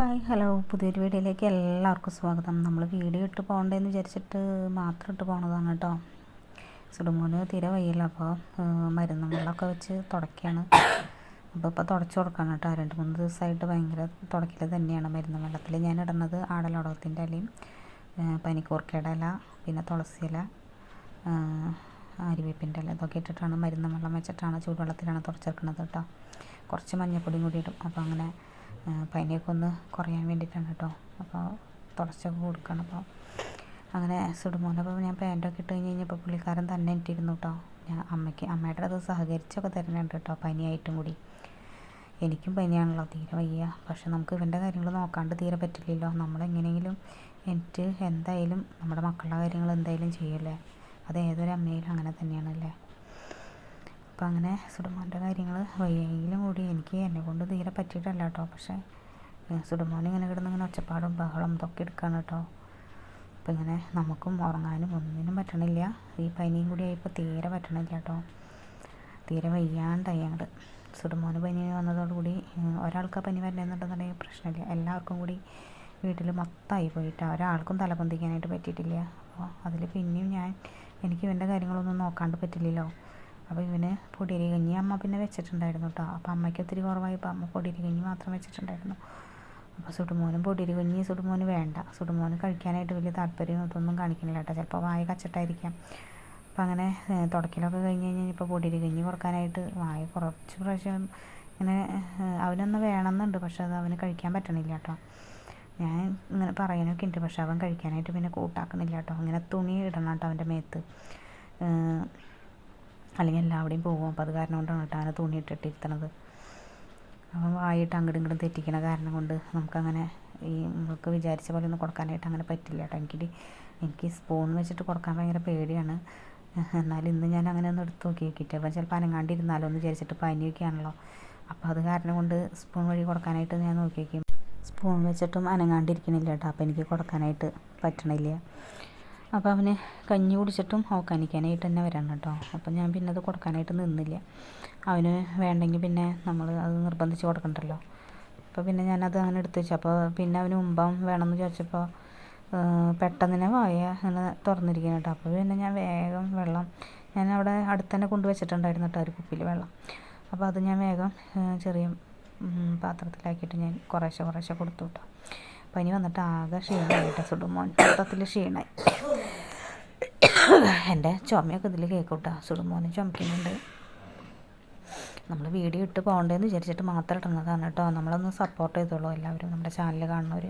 Hi hello. പുതിയൊരു വീഡിയോയിലേക്ക് എല്ലാവർക്കും സ്വാഗതം. നമ്മൾ വീഡിയോ ഇട്ട് പോകണ്ടേന്ന് വിചാരിച്ചിട്ട് മാത്രം ഇട്ട് പോണതാണ് കേട്ടോ. സുടുമോന് തീരെ വയ്യില്ല അപ്പോൾ മരുന്ന് വെള്ളമൊക്കെ വെച്ച് തുടക്കുകയാണ് അപ്പോൾ ഇപ്പോൾ തുടച്ചു കൊടുക്കണം കേട്ടോ. രണ്ട് മൂന്ന് ദിവസമായിട്ട് ഭയങ്കര തുടക്കൽ തന്നെയാണ്. മരുന്ന് വെള്ളത്തിൽ ഞാൻ ഇടുന്നത് ആടലോടകത്തിന്റെ ഇലയും പനിക്കൂർക്കയുടെ ഇല പിന്നെ തുളസി ഇല ആര്യവേപ്പിന്റെ ഇല ഇതൊക്കെ ഇട്ടിട്ടാണ് മരുന്ന് വെള്ളം വെച്ചിട്ടാണ് ചൂടുവെള്ളത്തിലാണ് തുടച്ചെടുക്കുന്നത് കേട്ടോ. കുറച്ച് മഞ്ഞപ്പൊടിയും കൂടി ഇടും. അപ്പോൾ അങ്ങനെ പനിയൊക്കെ ഒന്ന് കുറയാൻ വേണ്ടിയിട്ടാണ് കേട്ടോ. അപ്പോൾ തുടച്ചൊക്കെ കൊടുക്കണം. അപ്പോൾ അങ്ങനെ സുടുമോനപ്പോൾ ഞാൻ പാന്റൊക്കെ ഇട്ട് കഴിഞ്ഞ് കഴിഞ്ഞപ്പോൾ പുള്ളിക്കാരൻ തന്നെ ഇട്ടിരുന്നു കേട്ടോ. ഞാൻ അമ്മയ്ക്ക് അമ്മയുടെ അത് സഹകരിച്ചൊക്കെ തരുന്നുണ്ട് കേട്ടോ പനിയായിട്ടും കൂടി. എനിക്കും പനിയാണല്ലോ തീരെ വയ്യ. പക്ഷെ നമുക്ക് ഇവന്റെ കാര്യങ്ങൾ നോക്കാണ്ട് തീരെ പറ്റില്ലല്ലോ. നമ്മളെങ്ങനെയെങ്കിലും എനിക്ക് എന്തായാലും നമ്മുടെ മക്കളുടെ കാര്യങ്ങൾ എന്തായാലും ചെയ്യല്ലേ? അത് ഏതൊരു അമ്മയിലും അങ്ങനെ തന്നെയാണല്ലേ? അപ്പം അങ്ങനെ സുഡമോന്റെ കാര്യങ്ങൾ വയ്യെങ്കിലും കൂടി എനിക്ക് എന്നെ കൊണ്ട് തീരെ പറ്റിയിട്ടല്ല കേട്ടോ പക്ഷേ സുഡമോൻ ഇങ്ങനെ കിടന്ന് ഇങ്ങനെ ഒച്ചപ്പാടും ബഹളം ഇതൊക്കെ എടുക്കുകയാണ് കേട്ടോ അപ്പം ഇങ്ങനെ നമുക്കും ഉറങ്ങാനും ഒന്നിനും പറ്റണില്ല. ഈ പനിയും കൂടി ആയപ്പോൾ തീരെ പറ്റണില്ല കേട്ടോ തീരെ വയ്യാണ്ടായി അങ്ങോട്ട് സുഡമോന് പനി വന്നതോടുകൂടി ഒരാൾക്ക് പനി വരണമെന്നുണ്ടെന്നുണ്ടെങ്കിൽ പ്രശ്നമില്ല. എല്ലാവർക്കും കൂടി വീട്ടിൽ മൊത്തമായി പോയിട്ട് ഒരാൾക്കും തലപൊന്തിക്കാനായിട്ട് പറ്റിയിട്ടില്ല. അപ്പോൾ അതിൽ പിന്നെയും ഞാൻ എനിക്ക് ഇവന്റെ കാര്യങ്ങളൊന്നും നോക്കാണ്ട് പറ്റില്ലല്ലോ. അപ്പോൾ ഇവന് പൊടിയരി കഞ്ഞി അമ്മ പിന്നെ വെച്ചിട്ടുണ്ടായിരുന്നു കേട്ടോ അപ്പോൾ അമ്മയ്ക്ക് ഒത്തിരി കുറവായപ്പോൾ അമ്മ പൊടിയരി കഞ്ഞി മാത്രം വെച്ചിട്ടുണ്ടായിരുന്നു. അപ്പോൾ സുടുമോനും പൊടിയരി കഞ്ഞി സുടുമോന് വേണ്ട. സുടുമോന് കഴിക്കാനായിട്ട് വലിയ താല്പര്യം ഇതൊന്നും കാണിക്കുന്നില്ല കേട്ടോ ചിലപ്പോൾ വായ കച്ചിട്ടായിരിക്കാം. അപ്പോൾ അങ്ങനെ തുടക്കിലൊക്കെ കഴിഞ്ഞ് കഴിഞ്ഞാൽ ഇപ്പോൾ പൊടിയരി കഞ്ഞി കുറക്കാനായിട്ട് വായ കുറച്ച് പ്രാവശ്യം ഇങ്ങനെ അവനൊന്ന് വേണമെന്നുണ്ട്. പക്ഷേ അത് അവന് കഴിക്കാൻ പറ്റണില്ല കേട്ടോ ഞാൻ ഇങ്ങനെ പറയാനൊക്കെ ഉണ്ട് പക്ഷെ അവൻ കഴിക്കാനായിട്ട് പിന്നെ കൂട്ടാക്കണില്ല കേട്ടോ അങ്ങനെ തുണി ഇടണം കേട്ടോ അവന്റെ മേത്ത്. അല്ലെങ്കിൽ എല്ലാവിടെയും പോകും. അപ്പോൾ അത് കാരണം കൊണ്ടാണ് കേട്ടോ അങ്ങനെ തുണി ഇട്ടിട്ടിരുത്തണത് അപ്പം വായിട്ട് അങ്ങോട്ടും ഇങ്ങോട്ടും തെറ്റിക്കണ കാരണം കൊണ്ട് നമുക്കങ്ങനെ ഈ നമുക്ക് വിചാരിച്ച പോലെ ഒന്നും കൊടുക്കാനായിട്ട് അങ്ങനെ പറ്റില്ല കേട്ടോ. എനിക്ക് എനിക്ക് സ്പൂൺ വെച്ചിട്ട് കൊടുക്കാൻ ഭയങ്കര പേടിയാണ്. എന്നാലും ഇന്ന് ഞാൻ അങ്ങനെ ഒന്ന് എടുത്ത് നോക്കി നോക്കിയിട്ട്. അപ്പം ചിലപ്പോൾ അനങ്ങാണ്ടിരുന്നാലോ എന്ന് വിചാരിച്ചിട്ട് പനിയൊക്കെയാണല്ലോ. അപ്പോൾ അത് കാരണം കൊണ്ട് സ്പൂൺ വഴി കൊടുക്കാനായിട്ട് ഞാൻ നോക്കി നോക്കി. സ്പൂൺ വെച്ചിട്ടും അനങ്ങാണ്ടിരിക്കണില്ല കേട്ടോ. അപ്പോൾ എനിക്ക് കൊടുക്കാനായിട്ട് പറ്റണില്ല. അപ്പോൾ അവന് കഞ്ഞി കുടിച്ചിട്ടും ഓക്കാനിക്കാനായിട്ട് തന്നെ വരണം കേട്ടോ. അപ്പം ഞാൻ പിന്നെ അത് കൊടുക്കാനായിട്ട് നിന്നില്ല. അവന് വേണ്ടെങ്കിൽ പിന്നെ നമ്മൾ അത് നിർബന്ധിച്ച് കൊടുക്കണ്ടല്ലോ. അപ്പോൾ പിന്നെ ഞാനത് അങ്ങനെ എടുത്ത് വെച്ചു. അപ്പോൾ പിന്നെ അവന് ഉമ്പം വേണമെന്ന് ചോദിച്ചപ്പോൾ പെട്ടെന്ന് വായ അങ്ങനെ തുറന്നിരിക്കണം കേട്ടോ. അപ്പോൾ പിന്നെ ഞാൻ വേഗം വെള്ളം ഞാൻ അവിടെ അടുത്ത് തന്നെ കൊണ്ടുവച്ചിട്ടുണ്ടായിരുന്നു കേട്ടോ ഒരു കുപ്പിയിൽ വെള്ളം. അപ്പോൾ അത് ഞാൻ വേഗം ചെറിയ പാത്രത്തിലാക്കിയിട്ട് ഞാൻ കുറേശ്ശെ കുറേശ്ശെ കൊടുത്തു കേട്ടോ. പനി വന്നിട്ട് ആകെ ക്ഷീണമായി സുടുമോൻ. മൊത്തത്തിൽ ക്ഷീണമായി എന്റെ ചുമയൊക്കെ ഇതിൽ കേൾക്കൂട്ടോ. സുടുമോന് ചുമക്കുന്നുണ്ട്. നമ്മൾ വീഡിയോ ഇട്ട് പോകണ്ടേന്ന് വിചാരിച്ചിട്ട് മാത്രം ഇടുന്നതാണ് കേട്ടോ. നമ്മളൊന്ന് സപ്പോർട്ട് ചെയ്തോളൂ എല്ലാവരും നമ്മുടെ ചാനൽ കാണുന്നവർ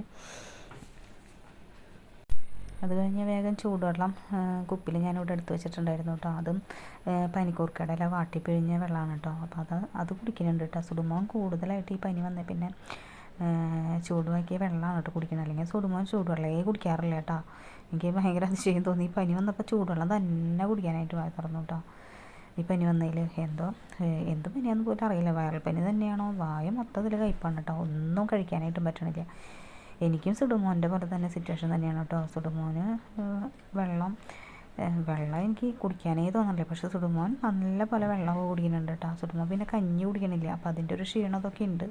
അത് കഴിഞ്ഞ് വേഗം ചൂടുവെള്ളം കുപ്പിയിൽ ഞാനിവിടെ എടുത്ത് വെച്ചിട്ടുണ്ടായിരുന്നു കേട്ടോ. അതും പനിക്കൂർക്കയുടെ ഇല വാട്ടിപ്പിഴിഞ്ഞ വെള്ളമാണ് കേട്ടോ. അപ്പോൾ അത് അത് കുടിക്കുന്നുണ്ട് കേട്ടോ. സുടുമോൻ കൂടുതലായിട്ട് ഈ പനി വന്നേ പിന്നെ ചൂടുവാക്കിയ വെള്ളമാണ് കേട്ടോ കുടിക്കുന്നത് അല്ലെങ്കിൽ സുടുമോൻ ചൂടുവെള്ളമേ കുടിക്കാറില്ല കേട്ടോ. എനിക്ക് ഭയങ്കര അതിശയം തോന്നി. പനി വന്നപ്പോൾ ചൂടുവെള്ളം തന്നെ കുടിക്കാനായിട്ട് വായ തുറന്നു കേട്ടോ. ഈ പനി വന്നതിൽ എന്തോ എന്ത് പനിയാണെന്ന് പോലും അറിയില്ല. വൈറൽ പനി തന്നെയാണോ? വായ മൊത്തത്തിൽ കയ്പ്പാണ് കേട്ടോ. ഒന്നും കഴിക്കാനായിട്ടും പറ്റണില്ല. എനിക്കും സുടുമോന്റെ പോലെ തന്നെ സിറ്റുവേഷൻ തന്നെയാണ് കേട്ടോ. സുടുമോന് വെള്ളം വെള്ളം എനിക്ക് കുടിക്കാനേ തോന്നില്ല പക്ഷെ സുടുമോൻ നല്ല പോലെ വെള്ളം കുടിക്കുന്നുണ്ട് കേട്ടോ. സുടുമോൻ പിന്നെ കഞ്ഞി കുടിക്കണില്ല. അപ്പോൾ അതിന്റെ ഒരു ക്ഷീണം അതൊക്കെ ഉണ്ട്.